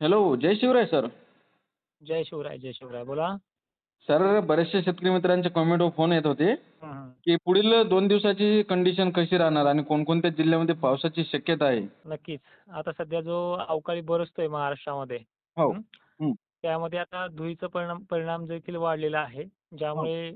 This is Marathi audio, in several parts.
हॅलो जय शिवराय सर जय शिवराय जय शिवराय बोला. सर बरेचसे शेतकरी मित्रांचे कॉमेंटवर फोन येत होते. की पुढील दोन दिवसाची कंडिशन कशी राहणार आणि कोणकोणत्या जिल्ह्यामध्ये पावसाची शक्यता आहे? नक्कीच. आता सध्या जो अवकाळी बरसतोय महाराष्ट्रामध्ये हो. त्यामध्ये आता धुळीचा परिणाम परिणाम देखील वाढलेला आहे ज्यामुळे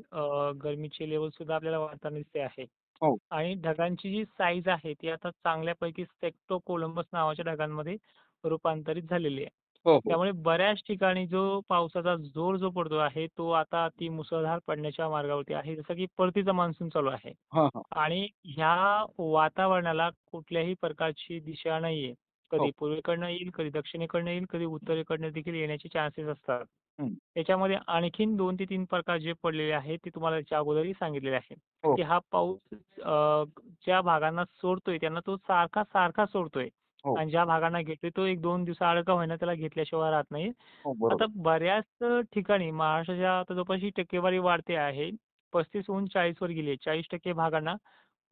गरमीची लेवल सुद्धा आपल्याला वाढताना दिसते आहे. हो. आणि ढगांची जी साईज आहे ती आता चांगल्यापैकी सेक्टो कोलंबस नावाच्या ढगांमध्ये रूपांतरित झालेली आहे. हो हो. त्यामुळे बऱ्याच ठिकाणी जो पावसाचा जोर जो पडतो आहे तो आता अति मुसळधार पडण्याच्या मार्गावरती आहे. जसं की परतीचा मान्सून चालू आहे. हां हां. आणि ह्या वातावरणाला कुठल्याही प्रकारची दिशा नाहीये. हो. कधी पूर्वेकडनं येईल, कधी दक्षिणेकडनं येईल, कधी उत्तरेकडनं देखील येण्याचे चान्सेस असतात. हं. त्याच्यामध्ये आणखीन 2 ते 3 प्रकार जे पडलेले आहेत ते तुम्हाला याच्या अगोदरही सांगितलेले आहे, हो. की हा पाऊस अ, ज्या भागांना सोडतोय त्यांना तो सारखा सारखा सोडतोय. हो आणि ज्या भागांना घेतोय तो 1-2 दिवसाआड का होईना त्याला घेतल्याशिवाय राहत नाही. हो आता बरोबर बऱ्याच ठिकाणी महाराष्ट्राच्या आता जवळपास ही टक्केवारी वाढते आहे. 35 हून 40 वर गेली आहे. 40% भागांना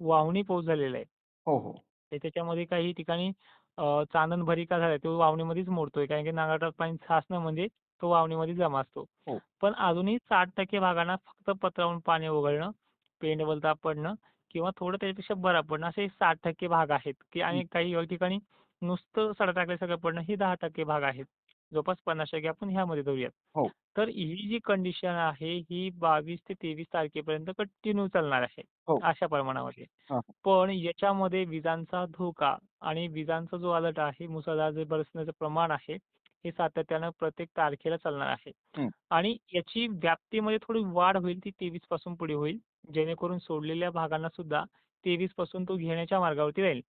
वाहुणी पाऊस झालेला आहे. हो हो तर त्याच्यामध्ये काही ठिकाणी अ, चांदण भरिका झालाय तो वावणीमध्येच मोडतोय. कारण की नांगरटात पाणी साचणं म्हणजे तो वावणीमध्ये जमा असतो. हो पण अजूनही 60% भागांना फक्त पत्रावरून पाणी ओघळणं, पेंडवलता पडणं किंवा थोडं त्याच्यापेक्षा बरा पडणं असे 60% भाग आहेत, की. आणि काही ठिकाणी नुसतं सडा टाकल्यासारखं पडणं हे 10% भाग आहेत. जवळपास 50% आपण ह्यामध्ये धरूयात. हो तर ही जी कंडिशन आहे ही 22 ते 23 तारखेपर्यंत कंटिन्यू चालणार आहे. हो अशा प्रमाणामध्ये. पण याच्यामध्ये विजांचा धोका आणि विजांचा जो अलर्ट आहे, मुसळधार जे बरसण्याचं प्रमाण आहे, हे सातत्यानं प्रत्येक तारखेला चालणार आहे. आणि याची व्याप्तीमध्ये थोडी वाढ होईल ती 23 पासून पुढे होईल. जेणेकरून सोडलेल्या भागांना सुद्धा 23 पासून तो घेण्याच्या मार्गावरती राहील.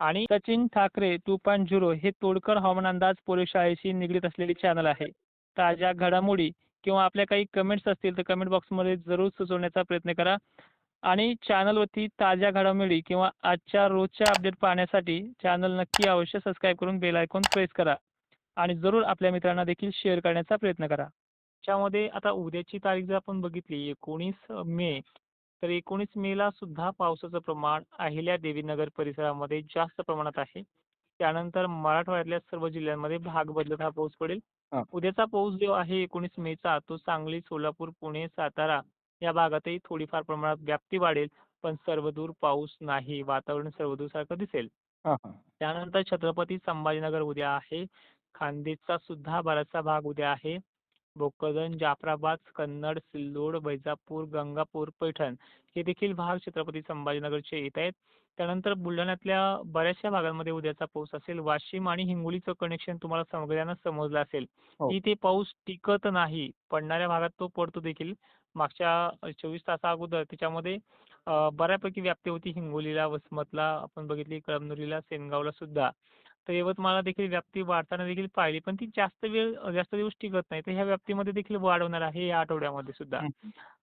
आणि सचिन ठाकरे 2.0 हे तोडकर हवामान अंदाज प्रयोगशाळेशी निगडीत असलेली चॅनल आहे. ताज्या घडामोडी किंवा आपल्या काही कमेंट्स असतील तर कमेंट बॉक्समध्ये जरूर सुचवण्याचा प्रयत्न करा. आणि चॅनलवरती ताज्या घडामोडी किंवा आजच्या रोजच्या अपडेट पाहण्यासाठी चॅनल नक्की अवश्य सबस्क्राईब करून बेल आयकॉन प्रेस करा. आणि जरूर आपल्या मित्रांना देखील शेअर करण्याचा प्रयत्न करा. त्याच्यामध्ये आता उद्याची तारीख जर आपण बघितली 19 मे तर 19 मेला सुद्धा पावसाचं प्रमाण अहिल्यादेवीनगर परिसरामध्ये जास्त प्रमाणात आहे. त्यानंतर मराठवाड्यातल्या सर्व जिल्ह्यांमध्ये भाग बदलत हा पाऊस पडेल. उद्याचा पाऊस जो आहे 19 मेचा तो सांगली, सोलापूर, पुणे, सातारा या भागातही थोडीफार प्रमाणात व्याप्ती वाढेल. पण सर्वदूर पाऊस नाही. वातावरण सर्वदूर सारखं दिसेल. त्यानंतर छत्रपती संभाजीनगर उद्या आहे. खान्देशचा सुद्धा बराचसा भाग उद्या आहे. भोकरदन, जाफराबाद, कन्नड, सिल्लोड, वैजापूर, गंगापूर, पैठण हे देखील भाग छत्रपती संभाजीनगरचे येत आहेत. त्यानंतर बुलढाण्यातल्या बऱ्याचशा भागांमध्ये उद्याचा पाऊस असेल. वाशिम आणि हिंगोलीचं कनेक्शन तुम्हाला सगळ्यांना समजलं असेल. हो की ते पाऊस टिकत नाही. पडणाऱ्या भागात तो पडतो देखील. मागच्या 24 तासा अगोदर त्याच्यामध्ये बऱ्यापैकी व्याप्ती होती हिंगोलीला, वसमतला आपण बघितली, कळमनुरीला, सेनगावला सुद्धा. तर यवतमाळला देखील व्याप्ती वाढताना देखील पाहिली. पण ती जास्त वेळ जास्त दिवस टिकत नाही. तर ह्या व्याप्तीमध्ये देखील वाढ होणार आहे या आठवड्यामध्ये सुद्धा.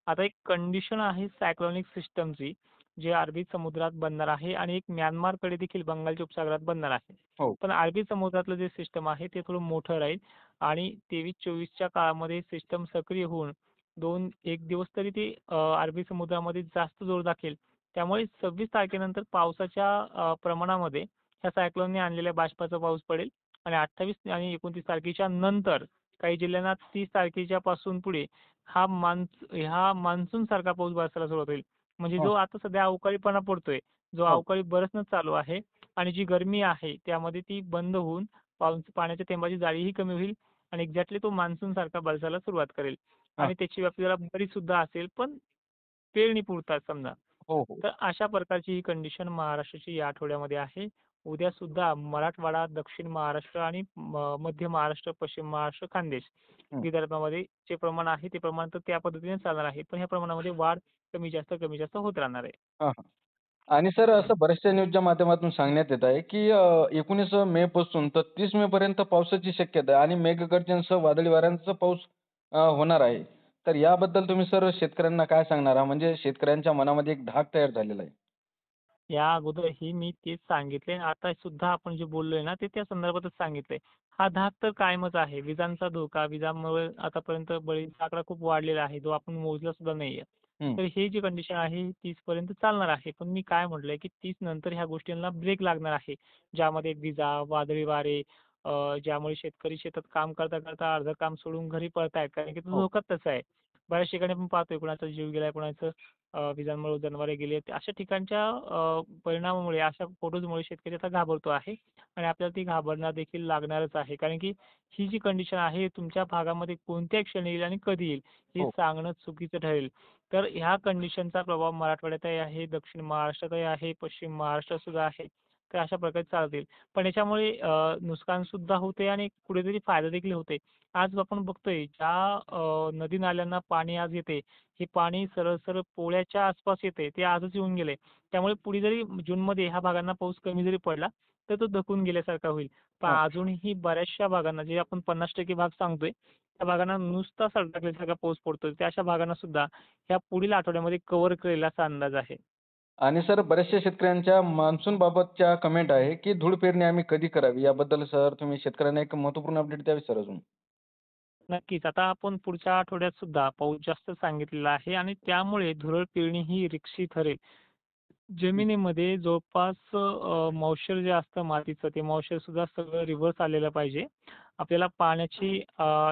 आता एक कंडिशन आहे सायक्लोनिक सिस्टमची जी अरबी समुद्रात बनणार आहे आणि एक म्यानमारकडे देखील बंगालच्या उपसागरात बनणार आहे. हो पण अरबी समुद्रातलं जे सिस्टम आहे ते थोडं मोठं राहील आणि 23-24 च्या काळामध्ये सिस्टम सक्रिय होऊन 2-1 दिवस तरी ते अरबी समुद्रामध्ये जास्त जोर दाखवेल. त्यामुळे 26 तारखेनंतर पावसाच्या प्रमाणामध्ये ह्या सायक्लोनने आणलेल्या बाष्पाचा पाऊस पडेल आणि 28 आणि 29 तारखेच्या नंतर काही जिल्ह्यांना 30 तारखेच्या पासून पुढे हा मान्स हा मान्सून सारखा पाऊस बरसायला सुरुवात होईल. म्हणजे हो जो आता सध्या अवकाळीपणा पडतोय, जो हो अवकाळी बरसणं चालू आहे आणि जी गरमी आहे त्यामध्ये ती बंद होऊन पाऊस पाण्याच्या थेंबाची जाळीही कमी होईल आणि एक्झॅक्टली तो मान्सून सारखा बरसायला सुरुवात करेल. हां आणि त्याची व्याप्ती जरा बरीच सुद्धा असेल पण पेरणीपुरता समजा. हो हो तर अशा प्रकारची ही कंडिशन महाराष्ट्राची या आठवड्यामध्ये आहे. उद्या सुद्धा मराठवाडा, दक्षिण महाराष्ट्र आणि म मध्य महाराष्ट्र, पश्चिम महाराष्ट्र, खानदेश हं. विदर्भामध्ये जे प्रमाण आहे ते प्रमाण तर त्या पद्धतीने चालणार आहे. पण ह्या प्रमाणामध्ये वाढ कमी जास्त, कमी जास्त होत राहणार आहे. हां हां आणि सर असं बऱ्याचशा न्यूजच्या माध्यमातून सांगण्यात येत आहे की अ, 19 मे पासून तर 30 मे पर्यंत पावसाची शक्यता आहे आणि मेघगर्जनेसह वादळी वाऱ्यांचा पाऊस अ, होणार आहे. तर याबद्दल तुम्ही सर शेतकऱ्यांना काय सांगणार आहात? म्हणजे शेतकऱ्यांच्या मनामध्ये एक धाक तयार झालेला आहे. या अगोदरही मी तेच सांगितले. आता सुद्धा आपण जे बोललोय ना ते त्या संदर्भातच सांगितलंय. हा धाक तर कायमच आहे. विजांचा धोका, विजांमुळे आतापर्यंत बळींचा आकडा खूप वाढलेला आहे, जो आपण मोजला सुद्धा नाहीये. हं. तर ही जी कंडिशन आहे ही 30 पर्यंत चालणार आहे. पण मी काय म्हटलंय की 30 नंतर ह्या गोष्टींना ब्रेक लागणार आहे. ज्यामध्ये विजा, वादळी वारे, ज्यामुळे शेतकरी शेतात काम करता करता अर्धं काम सोडून घरी पळतायत कारण की तो हो. धोकाच तसा आहे. बऱ्याच ठिकाणी आपण पाहतोय कुणाचा जीव गेलाय, कुणाचं विजांमुळे जनावरे गेली आहेत. अशा ठिकाणच्या परिणामामुळे अशा फोटोजमुळे शेतकरी आता घाबरतो आहे आणि आपल्याला ती घाबरणार देखील लागणारच आहे. कारण की ही जी कंडिशन आहे तुमच्या भागामध्ये कोणत्या क्षणी येईल आणि कधी येईल हे हो. सांगणं चुकीचं ठरेल. तर ह्या कंडिशनचा प्रभाव मराठवाड्यातही आहे, दक्षिण महाराष्ट्रातही आहे, पश्चिम महाराष्ट्रात सुद्धा आहे. तर अशा प्रकारे चालतील. पण याच्यामुळे नुकसान सुद्धा होते आणि कुठेतरी फायदा देखील होते. आज आपण बघतोय ज्या नदी नाल्यांना पाणी आज येते, हे पाणी सरळ सरळ पोळ्याच्या आसपास येते. ते आजच येऊन गेले. त्यामुळे पुढे जरी जूनमध्ये ह्या भागांना पाऊस कमी जरी पडला, तर तो धकून गेल्यासारखा होईल. पण हां. अजूनही बऱ्याचशा भागांना जे आपण 50% भाग सांगतोय, त्या भागांना नुसता सडकल्यासारखा पाऊस पडतोय. त्या अशा भागांना सुद्धा ह्या पुढील आठवड्यामध्ये कव्हर करेल असा अंदाज आहे. आणि सर बऱ्याचशा शेतकऱ्यांच्या मान्सून बाबतच्या कमेंट आहे, की धूळ पेरणी आम्ही कधी करावी? याबद्दल सर तुम्ही शेतकऱ्यांना एक महत्त्वपूर्ण अपडेट द्यावी सर अजून. नक्कीच. आता आपण पुढच्या आठवड्यात सुद्धा पाऊस जास्त सांगितलेला आहे आणि त्यामुळे धुरळ पेरणी ही रिक्षी ठरेल. जमिनीमध्ये जवळपास मॉइश्चर जे असतं मातीचं ते मॉइश्चर सुद्धा सगळं रिव्हर्स आलेलं पाहिजे. आपल्याला पाण्याची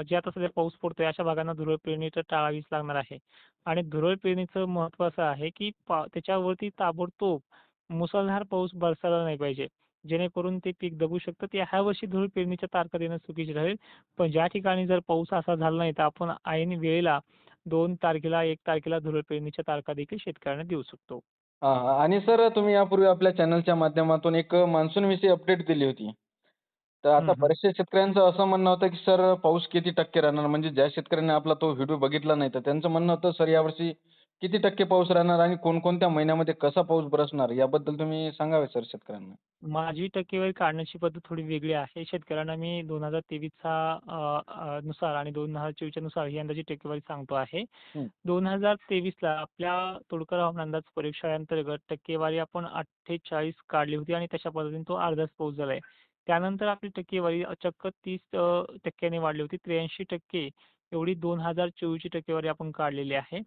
जे आता सध्या पाऊस पडतोय अशा भागांना धुरळ पेरणी तर टाळावीच लागणार आहे. आणि धुरळ पेरणीचं महत्त्व असं आहे, की पा त्याच्यावरती ताबडतोब मुसळधार पाऊस बरसायला नाही पाहिजे. जेणेकरून ते पीक दबू शकतं. ते ह्या वर्षी धुळ पेरणीच्या तारखा देणं चुकीचं ठरेल. पण ज्या ठिकाणी जर पाऊस असा झाला नाही, तर आपण ऐन वेळेला 2 तारखेला, 1 तारखेला धुरळ पेरणीच्या तारखा देखील शेतकऱ्यांना देऊ शकतो. हां, हां. आणि सर तुम्ही यापूर्वी आपल्या चॅनलच्या माध्यमातून एक अ, मान्सूनविषयी अपडेट दिली होती. तर आता. बऱ्याचशा शेतकऱ्यांचं असं म्हणणं होतं, की सर पाऊस किती टक्के राहणार? म्हणजे ज्या शेतकऱ्यांनी आपला तो व्हिडिओ बघितला नाही, तर त्यांचं म्हणणं होतं, सर यावर्षी किती टक्के पाऊस राहणार आणि कोणकोणत्या महिन्यामध्ये कसा पाऊस बरसणार? याबद्दल तुम्ही सांगावे सर शेतकऱ्यांना. माझी टक्केवारी काढण्याची पद्धत थोडी वेगळी आहे. शेतकऱ्यांना मी 2023चा अ, अ, नुसार आणि 2024च्या नुसार ही अंदाजे टक्केवारी सांगतो आहे. हं. 2023ला आपल्या तोडकर हवामान अंदाज प्रयोगशाळेअंतर्गत टक्केवारी आपण 48 काढली होती आणि तशा पद्धतीने तो अर्धाच पाऊस झालाय. त्यानंतर आपली टक्केवारी चक्क 30 अ, टक्क्याने वाढली होती. 83% एवढी 2024ची टक्केवारी आपण काढलेली आहे.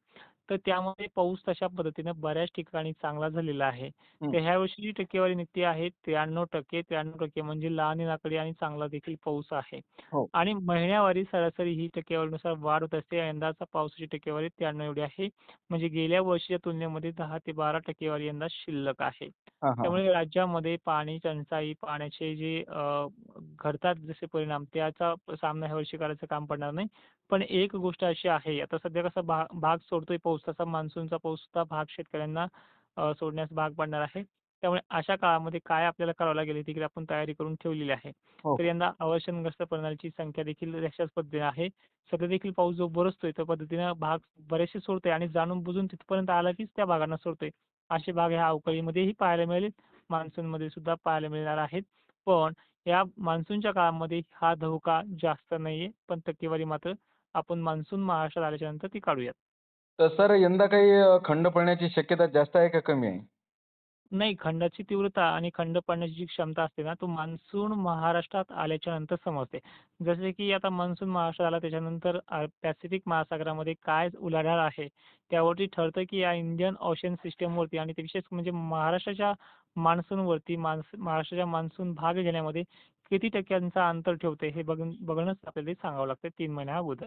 तर त्यामध्ये पाऊस तशा पद्धतीनं बऱ्याच ठिकाणी चांगला झालेला आहे. तर ह्या वर्षी जी टक्केवारी निघते आहे 93% 93% म्हणजे लहान नाकडी आणि चांगला देखील पाऊस आहे. हो. आणि महिन्यावारी सरासरी ही टक्केवारीनुसार वाढ होत असते. यंदाचा पावसाची टक्केवारी 93 एवढी आहे. म्हणजे गेल्या वर्षीच्या तुलनेमध्ये 10 ते 12 टक्केवारी यंदा शिल्लक आहे. हां, हां. त्यामुळे राज्यामध्ये पाणी टंचाई, पाण्याचे जे अ, घडतात जसे परिणाम त्याचा सामना ह्या वर्षी करायचं काम पडणार नाही. पण एक गोष्ट अशी आहे, आता सध्या कसा भा भाग सोडतोय पाऊस, तसा मान्सूनचा पाऊस सुद्धा भाग शेतकऱ्यांना सोडण्यास भाग पाडणार आहे. त्यामुळे अशा काळामध्ये काय आपल्याला करावं लागेल, याची आपण तयारी करून ठेवलेली आहे. हो. तर यंदा अवर्षणग्रस्त पडणाऱ्यांची संख्या देखील तशाच पद्धतीने आहे. सध्या देखील पाऊस जो बरसतोय, त्या पद्धतीनं भाग बरेचसे सोडतोय आणि जाणून-बुजून तिथपर्यंत आला कीच त्या भागांना सोडतोय. असे भाग ह्या अवकाळीमध्येही पाहायला मिळेल, मान्सूनमध्ये सुद्धा पाहायला मिळणार आहेत. पण या मान्सूनच्या काळामध्ये हा धोका जास्त नाहीये. पण टक्केवारी मात्र आपण मान्सून महाराष्ट्रात आल्याच्यानंतर ती काढूयात. तर सर यंदा काही खंड पडण्याची शक्यता जास्त आहे का कमी आहे? नाही, खंडाची तीव्रता आणि खंड पडण्याची जी क्षमता असते ना, तो मान्सून महाराष्ट्रात आल्याच्यानंतर समजते. जसे की आता मान्सून महाराष्ट्रात आला त्याच्यानंतर पॅसिफिक महासागरामध्ये काय उलाढाल आहे, त्यावरती ठरतं की या इंडियन ओशन सिस्टमवरती आणि ते विशेष म्हणजे महाराष्ट्राच्या मान्सूनवरती मान्स महाराष्ट्राच्या मान्सून भाग घेण्यामध्ये किती टक्क्यांचा अंतर ठेवते हे बघून बघूनच आपल्याला सांगावं लागतं 3 महिन्या अगोदर.